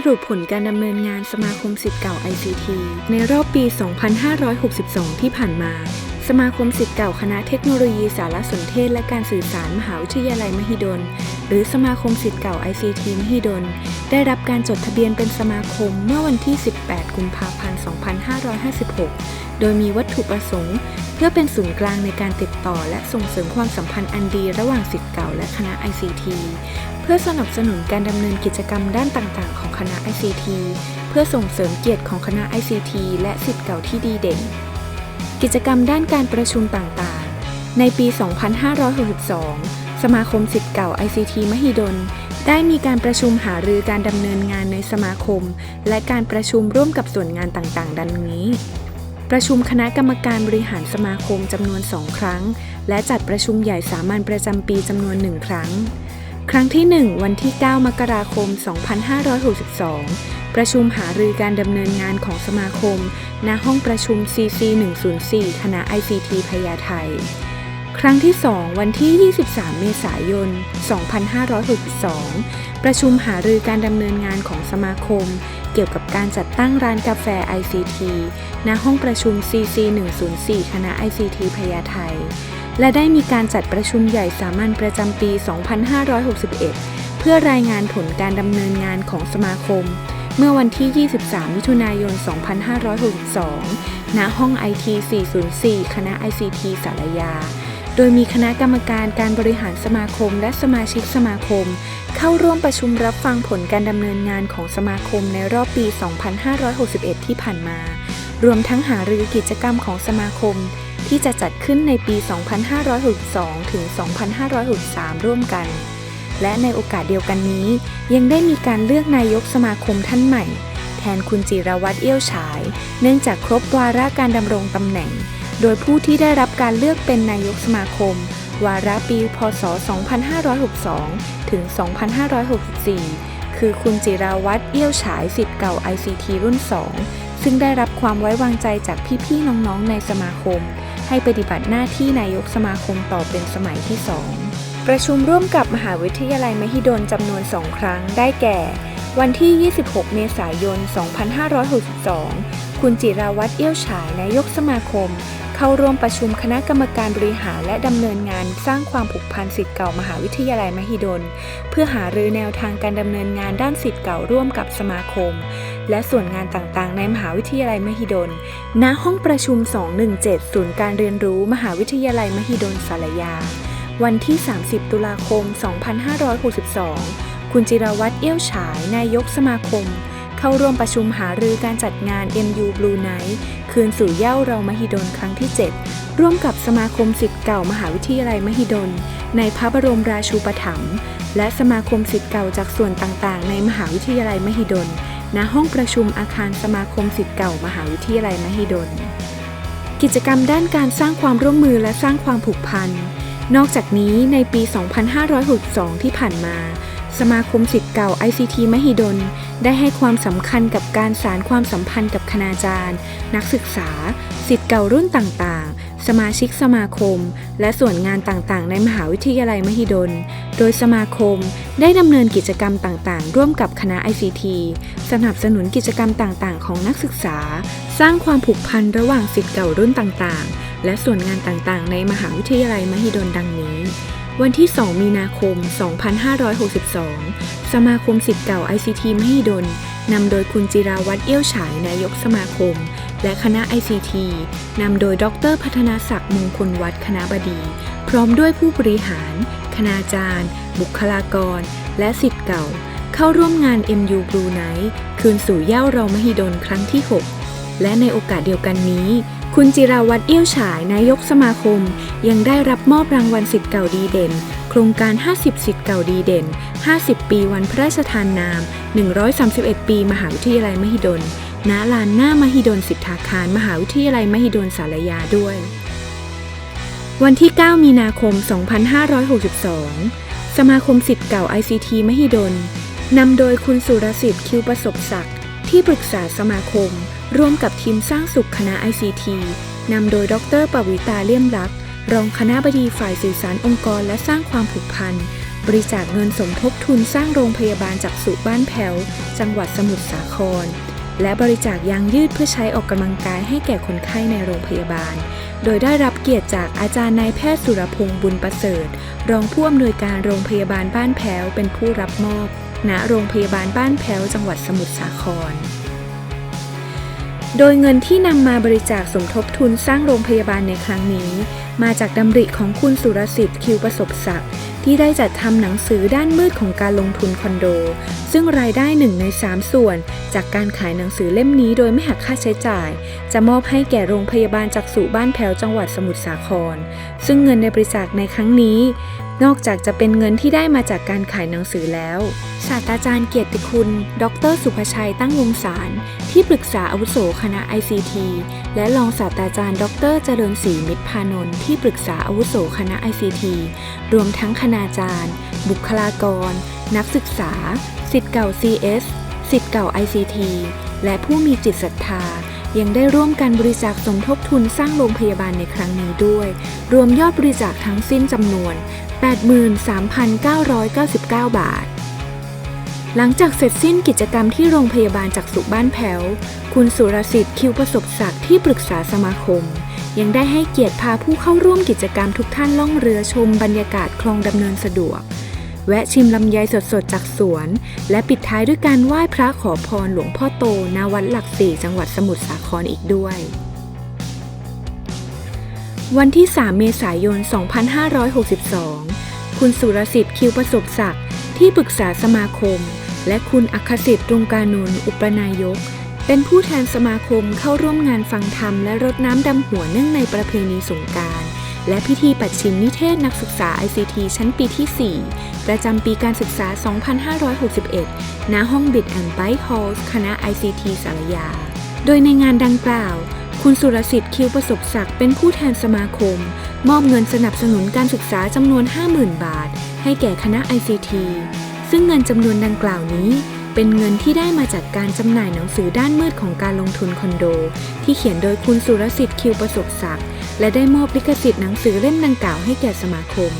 สรุปผลการดำเนินงานสมาคมสิทธิ์เก่า ICT ในรอบปี 2562 ที่ผ่านมา สมาคมสิทธิ์เก่าคณะเทคโนโลยีสารสนเทศและการสื่อสารมหาวิทยาลัยมหิดล หรือสมาคมสิทธิ์เก่า ICT มหิดล ได้รับการจดทะเบียนเป็นสมาคมเมื่อวันที่ 18 กุมภาพันธ์ 2556 โดยมีวัตถุประสงค์ เพื่อเป็นศูนย์กลางในการติดต่อและส่งเสริมความสัมพันธ์อันดีระหว่างสิทธิ์เก่าและคณะ ICT พื่อสนับสนุนการดำเนินกิจกรรมด้านต่างๆ ของคณะ ICT เพื่อส่งเสริมเกียรติของคณะ ICT และสิทธิ์เก่าที่ดีเด่น กิจกรรมด้านการประชุมต่างๆ ในปี 2562 สมาคมสิทธิ์เก่า ICT มหิดล ได้มีการประชุมหารือการดำเนินงานในสมาคม และการประชุมร่วมกับส่วนงานต่างๆ ดังนี้ประชุมคณะกรรมการบริหารสมาคมจำนวน 2 ครั้ง และจัดประชุมใหญ่สามัญประจำปีจำนวน 1 ครั้ง ครั้งที่ 1 วันที่ 9 มกราคม 2562 ประชุมหารือการดำเนินงานของสมาคม ณ ห้องประชุม CC 104 คณะ ICT พญาไท ครั้งที่ 2 วันที่ 23 เมษายน 2562 ประชุมหารือการดำเนินงานของสมาคม เกี่ยวกับการจัดตั้งร้านกาแฟ ICT ณห้องประชุม CC 104 คณะ ICT พญาไทและได้มีการจัดประชุมใหญ่สามัญประจำปี 2561 เพื่อรายงานผลการดำเนินงานของสมาคม เมื่อวันที่ 23 มิถุนายน 2562 ณ ห้อง IT 404 คณะ ICT สารยา โดยมีคณะกรรมการการบริหารสมาคมและสมาชิกสมาคม เข้าร่วมประชุมรับฟังผลการดำเนินงานของสมาคมในรอบปี 2561 ที่ผ่านมา รวมทั้งหารือกิจกรรมของสมาคม ที่จะจัดขึ้นในปี 2562 ถึง 2563 ร่วมกัน และในโอกาสเดียวกันนี้ ยังได้มีการเลือกนายกสมาคมท่านใหม่ แทนคุณจิรวัตรเอี้ยวฉาย เนื่องจากครบวาระการดำรงตำแหน่ง โดยผู้ที่ได้รับการเลือกเป็นนายกสมาคม วาระปี พศ 2562 ถึง 2564 คือคุณจิราวัตรเอี้ยวฉายสิทธิ์เก่า ICT รุ่น 2 ซึ่งได้รับความไว้วางใจจากพี่ๆน้องๆในสมาคม ให้ปฏิบัติหน้าที่นายกสมาคมต่อเป็นสมัยที่ 2 ประชุมร่วมกับมหาวิทยาลัยมหิดลจำนวน2ครั้งได้แก่ วันที่ 26 เมษายน 2562 คุณจิราวัตรเอี้ยวฉายนายกสมาคม เข้าร่วมประชุมคณะกรรมการบริหารและดำเนินงานสร้างความผูกพันสิทธิ์เก่ามหาวิทยาลัยมหิดล เพื่อหารือแนวทางการดำเนินงานด้านสิทธิ์เก่าร่วมกับสมาคม และส่วนงานต่างๆ ในมหาวิทยาลัยมหิดล ณ ห้องประชุม 217 ศูนย์การเรียนรู้มหาวิทยาลัยมหิดลสารยา วันที่ 30 ตุลาคม 2562 คุณจิรวัตรเอี้ยวฉาย นายกสมาคม เข้าร่วมประชุมหารือการจัดงาน MU Blue Night คืนสู่เย้าเรามหิดลครั้งที่ 7 ร่วมกับสมาคมสิทธิ์เก่ามหาวิทยาลัยมหิดล ในพระบรมราชูปถัมภ์และสมาคมสิทธิ์เก่าจากส่วนต่างๆ ในมหาวิทยาลัยมหิดล ณ ห้องประชุมอาคารสมาคมสิทธิ์เก่ามหาวิทยาลัยมหิดล กิจกรรมด้านการสร้างความร่วมมือและสร้างความผูกพัน นอกจากนี้ในปี 2562 ที่ผ่านมา สมาคมสิทธิ์เก่า ICT มหิดล ได้ให้ความสำคัญกับการสารความสัมพันธ์กับคณาจารย์ นักศึกษา สิทธิ์เก่ารุ่นต่างๆ สมาชิกสมาคม และส่วนงานต่างๆ ในมหาวิทยาลัยมหิดล โดยสมาคมได้ดำเนินกิจกรรมต่างๆ ร่วมกับคณะ ICT สนับสนุนกิจกรรมต่างๆ ของนักศึกษา สร้างความผูกพันระหว่างสิทธิ์เก่ารุ่นต่างๆ และส่วนงานต่างๆ ในมหาวิทยาลัยมหิดลดังนี้ วันที่ 2 มีนาคม 2562 สมาคมสิทธิ์เก่า ICT มหิดลนำโดยคุณจิราวัตรเอี้ยวฉายนายกสมาคม และคณะ ICT นำโดยดรพัฒนาศักดิ์มงคลวัฒน์คณะบดี พร้อมด้วยผู้บริหาร คณาจารย์ บุคลากร และสิทธิ์เก่า เข้าร่วมงาน MU Blue Night คืนสู่เย้าเรามหิดลครั้งที่ 6 และในโอกาสเดียวกันนี้ คุณจิราวัตรเอี้ยวฉาย นายกสมาคม ยังได้รับมอบรางวัลสิทธิ์เก่าดีเด่น โครงการ 50 สิทธิ์เก่าดีเด่น 50 ปีวันพระราชทานนาม 131 ปี มหาวิทยาลัยมหิดล ณ ลานหน้ามหิดลสิทธาคาร มหาวิทยาลัยมหิดลสารยาด้วย วันที่ 9 มีนาคม 2562 สมาคมสิทธิ์เก่า ICT มหิดลนำโดยคุณสุรสิทธิ์คิวประสบศักดิ์ ที่ปรึกษาสมาคม ร่วมกับทีมสร้างสุขคณะ ICT นำโดยดรปวิตาเลี่ยมรัก รองคณะบดีฝ่ายสื่อสารองค์กรและสร้างความผูกพัน บริจาคเงินสมทบทุนสร้างโรงพยาบาลจักษุบ้านแพ้วจังหวัดสมุทรสาคร และบริจาคยางยืดเพื่อใช้ออกกำลังกายให้แก่คนไข้ในโรงพยาบาล โดยได้รับเกียรติจากอาจารย์นายแพทย์สุรพงษ์บุญประเสริฐ รองผู้อำนวยการโรงพยาบาลบ้านแพ้วเป็นผู้รับมอบ ณโรงพยาบาลบ้านแพ้วจังหวัดสมุทรสาคร โดยเงินที่นำมาบริจาคสมทบทุนสร้างโรงพยาบาลในครั้งนี้ มาจากดำริของคุณสุรสิทธิ์คิวประสบศักดิ์ที่ได้จัดทำหนังสือด้านมืดของการลงทุนคอนโด ซึ่งรายได้หนึ่งใน3ส่วน จากการขายหนังสือเล่มนี้โดยไม่หักค่าใช้จ่าย จะมอบให้แก่โรงพยาบาลจักษุบ้านแพ้วจังหวัดสมุทรสาคร ซึ่งเงินในบริจาคในครั้งนี้ นอกจากจะเป็นเงินที่ได้มาจากการขายหนังสือแล้ว ศาสตราจารย์เกียรติคุณ ดร สุภชัยตั้งวงศาร ที่ปรึกษาอาวุโสคณะ ICT และรองศาสตราจารย์ ดร เจริญศรีมิตรพานนท์ที่ปรึกษาอาวุโสคณะ ICT รวมทั้งคณาจารย์ บุคลากร นักศึกษาสิทธิ์เก่า CS สิทธิ์เก่า ICT และผู้มีจิตศรัทธายังได้ร่วมกันบริจาคสมทบทุนสร้างโรงพยาบาลในครั้งนี้ด้วย รวมยอดบริจาคทั้งสิ้นจำนวน 83,999 บาท หลังจากเสร็จสิ้นกิจกรรมที่โรงพยาบาลจักษุบ้านแพ้ว คุณสุรสิทธิ์คิวประสบศักดิ์ที่ปรึกษาสมาคม ยังได้ให้เกียรติพาผู้เข้าร่วมกิจกรรมทุกท่านล่องเรือชมบรรยากาศคลองดำเนินสะดวก แวะชิมลำไยสดๆจากสวน และปิดท้ายด้วยการไหว้พระขอพรหลวงพ่อโตณวัดหลักสี่จังหวัดสมุทรสาครอีกด้วยวันที่ 3 เมษายน 2562 คุณสุรสิทธิ์คิวประสบศักดิ์ที่ปรึกษาสมาคม และคุณอัคสิทธิ์ตรงกานนท์อุปนายก เป็นผู้แทนสมาคมเข้าร่วมงานฟังธรรมและรดน้ำดำหัวเนื่องในประเพณีสงการและพิธีปัดชิมนิเทศนักศึกษา ICT ชั้นปีที่ 4 ประจำปีการศึกษา 2561 ณ ห้องบิดแอนไบค์ฮอลล์คณะ ICT สารยา โดยในงานดังกล่าว คุณสุรสิทธิ์คิวประสบศักดิ์เป็นผู้แทนสมาคม มอบเงินสนับสนุนการศึกษาจำนวน 50,000 บาท ให้แก่คณะ ICT ซึ่งเงินจำนวนดังกล่าวนี้ เป็นเงินที่ได้มาจากการจำหน่ายหนังสือด้านมืดของการลงทุนคอนโด ที่เขียนโดยคุณสุรสิทธิ์คิวประสบศักดิ์และได้มอบลิขสิทธิ์หนังสือเล่มดังกล่าวให้แก่สมาคม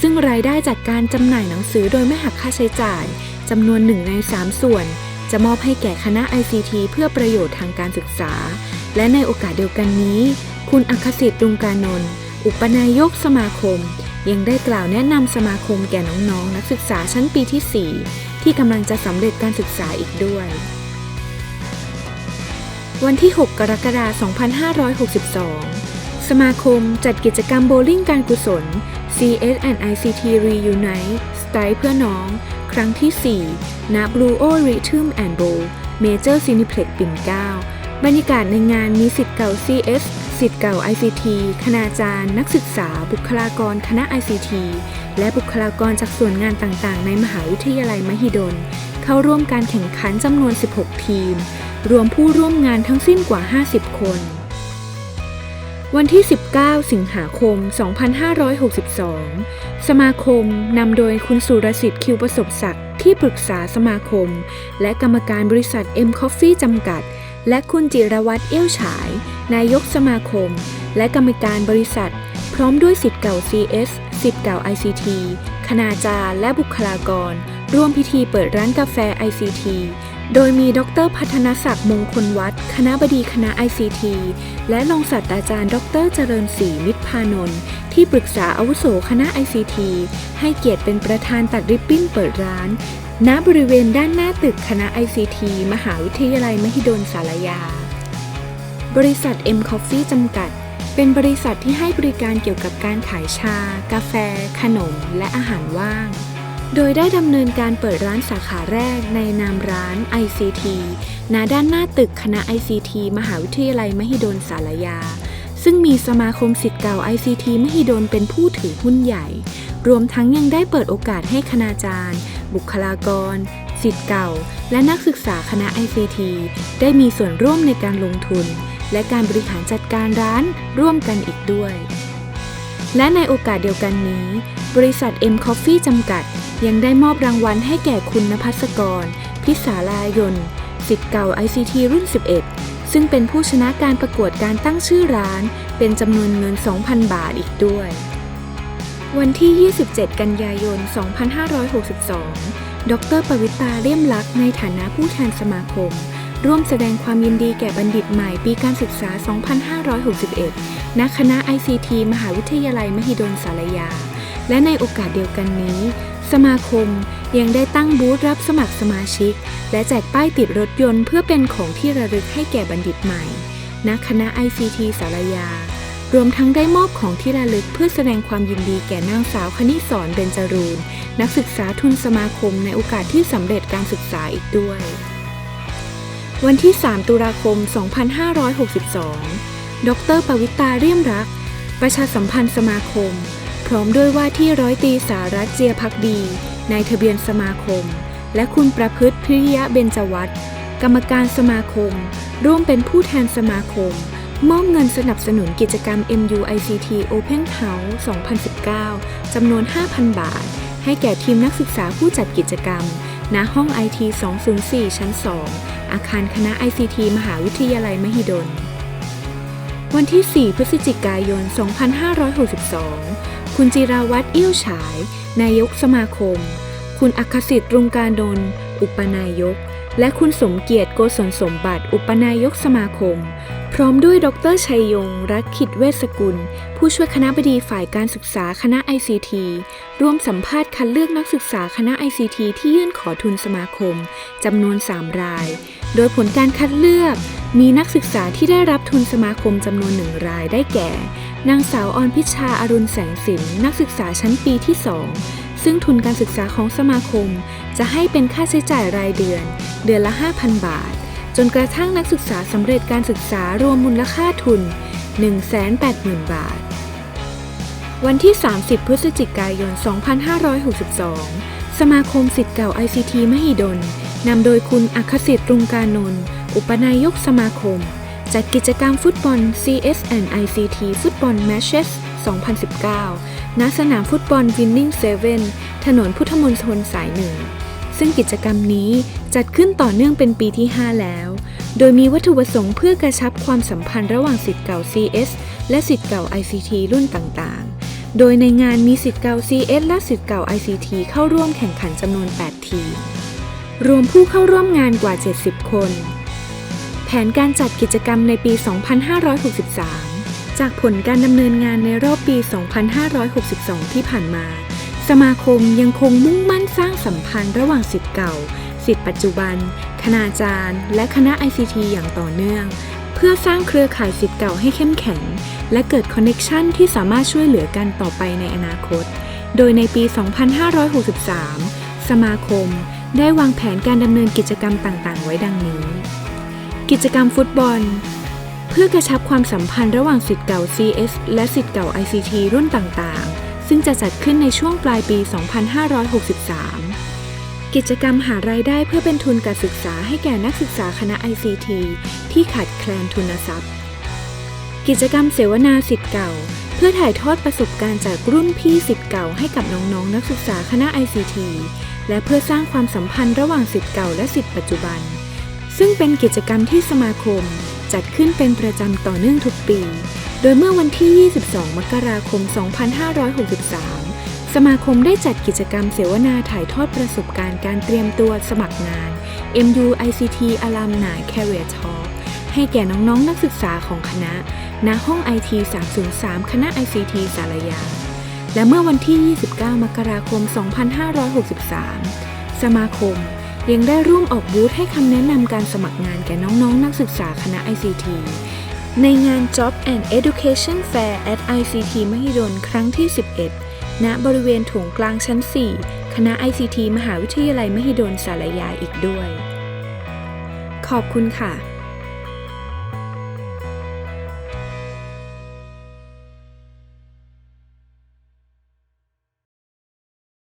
ซึ่งรายได้จากการจำหน่ายหนังสือโดยไม่หักค่าใช้จ่ายจำนวนหนึ่งใน3ส่วน จะมอบให้แก่คณะ ICT เพื่อประโยชน์ทางการศึกษา และในโอกาสเดียวกันนี้ คุณอัคสิทธิ์ดุงการนนท์อุปนายกสมาคม ยังได้กล่าวแนะนำสมาคมแก่น้องๆนักศึกษาชั้นปีที่ 4 ที่กำลังจะสำเร็จการศึกษาอีกด้วย วันที่ 6 กรกฎาคม 2562 สมาคมจัดกิจกรรมโบลิ่งการกุศล CS and ICT Reunite สไตล์เพื่อน้อง ครั้งที่ 4 ณ Blue O Rhythm and Bowl Major Cineplex ปิ่นเกล้า บรรยากาศในงานมีสิทธิ์เก่า CS สิทธิ์เก่า ICT คณาจารย์ นักศึกษา บุคลากรคณะ ICT และบุคลากรจากส่วนงานต่างๆ ในมหาวิทยาลัยมหิดล เข้าร่วมการแข่งขันจำนวน 16 ทีม รวมผู้ร่วมงานทั้งสิ้นกว่า 50 คน วันที่ 19 สิงหาคม 2562 สมาคมนำโดยคุณสุรสิทธิ์คิวประสบศักดิ์ที่ปรึกษาสมาคม และกรรมการบริษัท M Coffee จำกัด และคุณจิรวัตรเอี้ยวฉาย นายกสมาคม และกรรมการบริษัท พร้อมด้วยสิทธิ์เก่า CS สิทธิ์เก่า ICT คณาจารย์และบุคลากร ร่วมพิธีเปิดร้านกาแฟ ICT โดยมีดรพัฒนศักดิ์มงคลวัฒน์คณะบดีคณะ ICT และรองศาสตราจารย์ ดรเจริญศรีมิตรพานนท์ที่ปรึกษาอาวุโสคณะ ICT ให้เกียรติเป็นประธานตัดริบบิ้นเปิดร้าน ณบริเวณด้านหน้าตึกคณะ ICT มหาวิทยาลัยมหิดลสารยา บริษัท M Coffee จำกัด เป็นบริษัทที่ให้บริการเกี่ยวกับการขายชา กาแฟ ขนม และอาหารว่าง โดยได้ดำเนินการเปิดร้านสาขาแรกในนามร้าน ICT ณด้านหน้าตึกคณะ ICT มหาวิทยาลัยมหิดลสารยา ซึ่งมีสมาคมสิทธิ์เก่า ICT มหิดลเป็นผู้ถือหุ้นใหญ่ รวมทั้งยังได้เปิดโอกาสให้คณาจารย์ บุคลากรสิทธิ์เก่า และนักศึกษาคณะ ICT ได้มีส่วนร่วมในการลงทุน และการบริหารจัดการร้านร่วมกันอีกด้วย และในโอกาสเดียวกันนี้ บริษัท M Coffee จำกัด ยังได้มอบรางวัลให้แก่คุณนภัสกร พิสาลายนสิทธิ์เก่า ICT รุ่น 11 ซึ่งเป็นผู้ชนะการประกวดการตั้งชื่อร้าน เป็นจำนวนเงิน 2,000 บาทอีกด้วย วันที่ 27 กันยายน 2562 ดรปวิตาเลี่ยมลักษ์ในฐานะผู้แทนสมาคม ร่วมแสดงความยินดีแก่บัณฑิตใหม่ปีการศึกษา 2561 ณ คณะ ICT มหาวิทยาลัยมหิดลสารยา และในโอกาสเดียวกันนี้ สมาคมยังได้ตั้งบูธรับสมัครสมาชิก และแจกป้ายติดรถยนต์เพื่อเป็นของที่ระลึกให้แก่บัณฑิตใหม่ ณ คณะ ICT สารยา รวมทั้งได้มอบของที่ระลึกเพื่อแสดงความยินดีแก่นางสาวคณิสรเบญจรูน นักศึกษาทุนสมาคมในโอกาสที่สำเร็จการศึกษาอีกด้วย วันที่ 3 ตุลาคม 2562 ดรปวิตาเรียมรัก ประชาสัมพันธ์สมาคม พร้อมด้วยว่าที่ร้อยตีสารัตเจียพักดีนายทะเบียนสมาคม และคุณประพฤติพิริยะเบญจวัฒนกรรมการสมาคม ร่วมเป็นผู้แทนสมาคม มอบเงินสนับสนุนกิจกรรม MUICT Open House 2019 จำนวน 5,000 บาท ให้แก่ทีมนักศึกษาผู้จัดกิจกรรม ณ ห้อง IT 204 ชั้น 2 อาคารคณะ ICT มหาวิทยาลัยมหิดล วันที่ 4 พฤศจิกายน 2562 คุณจิราวัตรเอี้ยวฉาย นายกสมาคม คุณอัคสิทธิ์รุงการดนอุปนายก และคุณสมเกียรติโกศลสมบัติ อุปนายกสมาคม พร้อมด้วยดรชัยยง รักขิดเวสกุล ผู้ช่วยคณะบดีฝ่ายการศึกษาคณะ ICT ร่วมสัมภาษณ์คัดเลือกนักศึกษาคณะ ICT ที่ยื่นขอทุนสมาคมจำนวน 3 ราย โดยผลการคัดเลือก มีนักศึกษาที่ได้รับทุนสมาคมจำนวนหนึ่งรายได้แก่ นางสาวออนพิชาอรุณแสงสินนักศึกษาชั้นปีที่2 ซึ่งทุนการศึกษาของสมาคม จะให้เป็นค่าใช้จ่ายรายเดือน เดือนละ 5,000 บาท จนกระทั่งนักศึกษาสำเร็จการศึกษารวมมูลค่าทุน 180,000 บาท วันที่ 30 พฤศจิกายน 2562 สมาคมสิทธิ์เก่า ICT มหิดลนำโดยคุณอัครสิทธิ์รุงการนนท์อุปนายกสมาคม จัดกิจกรรมฟุตบอล CSN ICT ฟุตบอล Matches 2019 ณสนามฟุตบอล Winning Seven ถนนพุทธมณฑลสายหนึ่ง ซึ่งกิจกรรมนี้จัดขึ้นต่อเนื่องเป็นปีที่ 5 แล้ว โดยมีวัตถุประสงค์เพื่อกระชับความสัมพันธ์ระหว่างสิทธิ์เก่า CS และสิทธิ์เก่า ICT รุ่นต่างๆ โดยในงานมีสิทธิ์เก่า CS และสิทธิ์เก่า ICT เข้าร่วมแข่งขันจำนวน 8 ทีม รวมผู้เข้าร่วมงานกว่า 70 คน แผนการจัดกิจกรรมในปี 2563 จากผลการดำเนินงานในรอบปี 2562 ที่ผ่านมา สมาคมยังคงมุ่งมั่นสร้างสัมพันธ์ระหว่างสิทธิ์เก่า สิทธิ์ปัจจุบัน คณาจารย์ และคณะ ICT อย่างต่อเนื่อง เพื่อสร้างเครือข่ายสิทธิ์เก่าให้เข้มแข็ง และเกิดคอนเน็ชันที่สามารถช่วยเหลือกันต่อไปในอนาคต โดยในปี 2563 สมาคม ได้วางแผนการดำเนินกิจกรรมต่างๆ ไว้ดังนี้ กิจกรรมฟุตบอล พื่อกระชับความสัมพันธ์ระหว่างสิทธิ์เก่า CS และสิทธิ์เก่า ICT รุ่นต่างๆ ซึ่งจะจัดขึ้นในช่วงปลายปี 2563 กิจกรรมหารายได้เพื่อเป็นทุนการศึกษาให้แก่นักศึกษาคณะ ICT ที่ขาดแคลนทุนทรัพย์ กิจกรรมเสวนาสิทธิ์เก่า เพื่อถ่ายทอดประสบการณ์จากรุ่นพี่สิทธิ์เก่าให้กับน้องๆ นักศึกษาคณะ ICT และเพื่อสร้างความสัมพันธ์ระหว่างสิทธิ์เก่าและสิทธิ์ปัจจุบัน ซึ่งเป็นกิจกรรมที่สมาคม จัดขึ้นเป็นประจำต่อเนื่องทุกปี โดยเมื่อวันที่ 22 มกราคม 2563 สมาคมได้จัดกิจกรรมเสวนาถ่ายทอดประสบการณ์การเตรียมตัวสมัครงาน MUICT Alumni Career Talk ให้แก่น้องๆนักศึกษาของคณะ ณ ห้อง IT 303 คณะ ICT สารยา และเมื่อวันที่ 29 มกราคม 2563 สมาคม ยังได้ร่วมออกบูธให้คำแนะนำการสมัครงานแก่น้องๆนักศึกษาคณะ ICT ในงาน Job and Education Fair at ICT มหิดลครั้งที่ 11 ณ บริเวณโถงกลางชั้น 4 คณะ ICT มหาวิทยาลัยมหิดลสารยาอีกด้วย ขอบคุณค่ะ